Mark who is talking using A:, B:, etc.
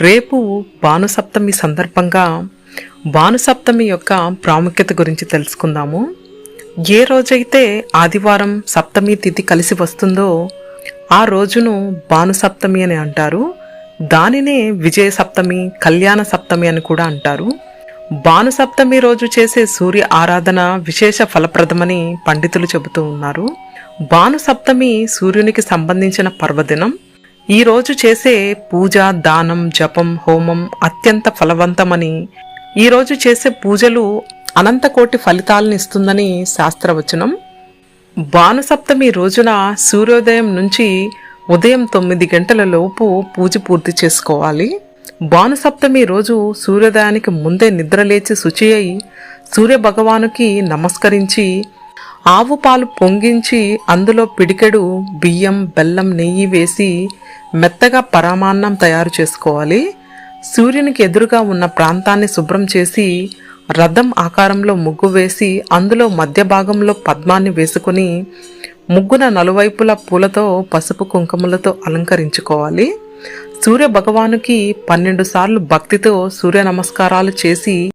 A: రేపు భానుసప్తమి సందర్భంగా భానుసప్తమి యొక్క ప్రాముఖ్యత గురించి తెలుసుకుందాము. ఏ రోజైతే ఆదివారం సప్తమి తిథి కలిసి వస్తుందో ఆ రోజును భానుసప్తమి అని అంటారు. దానినే విజయ సప్తమి కళ్యాణ సప్తమి అని కూడా అంటారు. భానుసప్తమి రోజు చేసే సూర్య ఆరాధన విశేష ఫలప్రదమని పండితులు చెబుతూ ఉన్నారు. భానుసప్తమి సూర్యునికి సంబంధించిన పర్వదినం ఈరోజు చేసే పూజ దానం జపం హోమం అత్యంత ఫలవంతమని ఈ రోజు చేసే పూజలు అనంతకోటి ఫలితాలను ఇస్తుందని శాస్త్రవచనం. భానుసప్తమి రోజున సూర్యోదయం నుంచి ఉదయం తొమ్మిది గంటల లోపు పూజ పూర్తి చేసుకోవాలి. భానుసప్తమి రోజు సూర్యోదయానికి ముందే నిద్రలేచి శుచి అయి సూర్యభగవానుకి నమస్కరించి ఆవు పాలు పొంగించి అందులో పిడికెడు బియ్యం బెల్లం నెయ్యి వేసి మెత్తగా పరమాన్నం తయారు చేసుకోవాలి. సూర్యునికి ఎదురుగా ఉన్న ప్రాంతాన్ని శుభ్రం చేసి రథం ఆకారంలో ముగ్గు వేసి అందులో మధ్య భాగంలో పద్మాన్ని వేసుకుని ముగ్గున నలువైపుల పూలతో పసుపు కుంకుమలతో అలంకరించుకోవాలి. సూర్య భగవానుకి పన్నెండు సార్లు భక్తితో సూర్య నమస్కారాలు చేసి